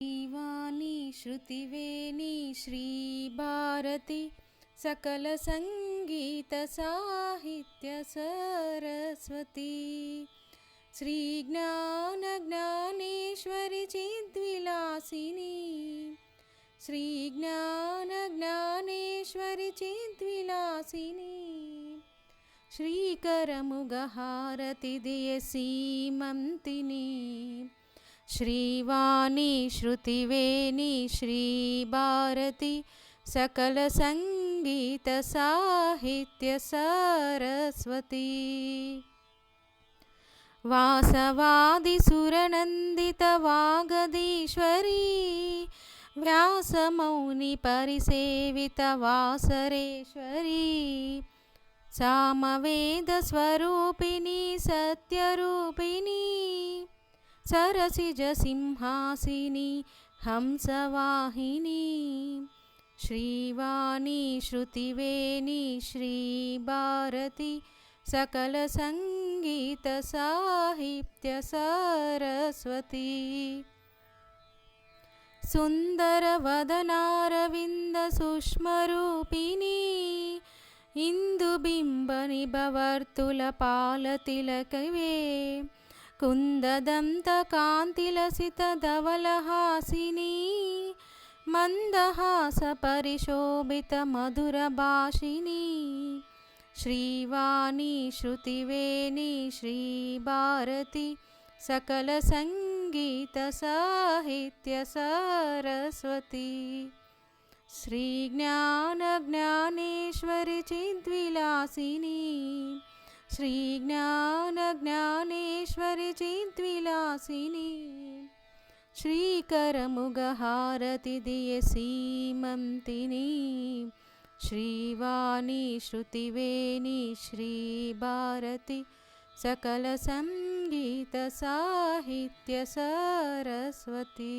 Srivani श्रुतिवेणी श्रीभारती सकलसङ्गीतसाहित्यसरस्वती श्रीज्ञानज्ञानेश्वरि चिद्विलासिनी। श्रीज्ञानज्ञानेश्वरि चिद्विलासिनी। श्रीकरमुगहारतिदियसीमन्तिनी Srivani श्रुतिवेणी श्रीभारती सकलसङ्गीतसाहित्यसरस्वती वासवादिसुरनन्दितवागदीश्वरी व्यासमौनिपरिसेवितवासरेश्वरी सामवेदस्वरूपिणी सत्यरूपिणी सरसिजसिंहासिनी Hansavahini Srivani श्रुतिवेणी श्रीभारती सकलसङ्गीतसाहित्यसरस्वती। सुन्दरवदनारविन्दसुष्मरूपिणी इन्दुबिम्बनिभवर्तुलपालतिलकवे कुन्ददन्तकान्तिलसितधवलहासिनी मन्दहासपरिशोभितमधुरभाषिणी Srivani श्रुतिवेणी श्रीभारती सकलसङ्गीतसाहित्यसरस्वती श्रीज्ञानज्ञानेश्वरि चिद्विलासिनी श्रीज्ञानज्ञानेश्वरि चिद्विलासिनी श्रीकरमुगहारतिदियसीमन्तिनी Srivani श्रुतिवेणी श्रीभारती सकलसङ्गीतसाहित्यसरस्वती